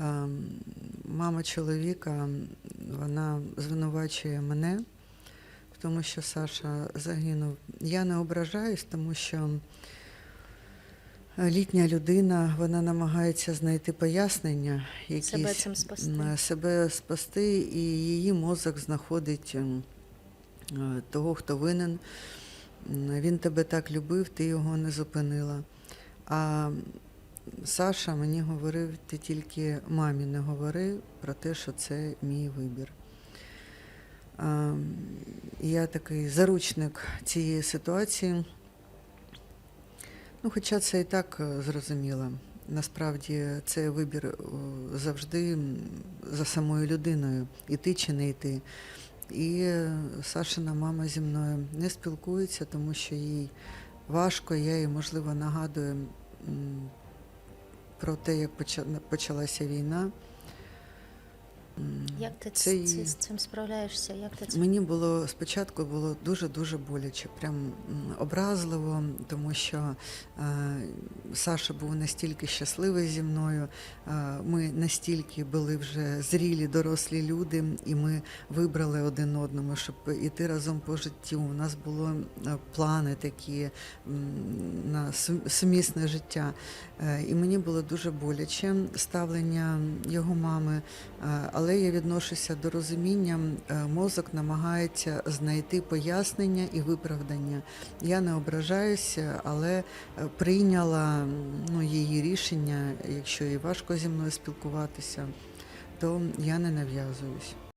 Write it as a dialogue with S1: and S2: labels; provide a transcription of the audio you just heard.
S1: Ем, Мама чоловіка, вона звинувачує мене в тому, що Саша загинув. Я не ображаюсь, тому що літня людина, вона намагається знайти пояснення, якісь
S2: Себе цим спасти.
S1: себе спасти, і її мозок знаходить ем, того, хто винен. Він тебе так любив, ти його не зупинила. А Саша мені говорив, ти тільки мамі не говори про те, що це мій вибір. Я такий заручник цієї ситуації. Ну, хоча це і так е, зрозуміло. Насправді це вибір е, завжди за самою людиною, іти чи не йти. І е, Сашина мама зі мною не спілкується, тому що їй важко, я їй, можливо, нагадую про те, як поча- почалася війна.
S2: Як ти
S1: це
S2: з цим справляєшся? Як ти це
S1: Мені було спочатку було дуже дуже боляче, прям образливо, тому що е, Саша був настільки щасливий зі мною. Е, ми настільки були вже зрілі, дорослі люди, і ми вибрали один одному, щоб іти разом по життю. У нас були е, плани такі на сумісне життя. Е, І мені було дуже боляче ставлення його мами, Е, але я відношуся до розуміння. Е, Мозок намагається знайти пояснення і виправдання. Я не ображаюся, але е, прийняла ну, її рішення. Якщо їй важко зі мною спілкуватися, то я не нав'язуюсь.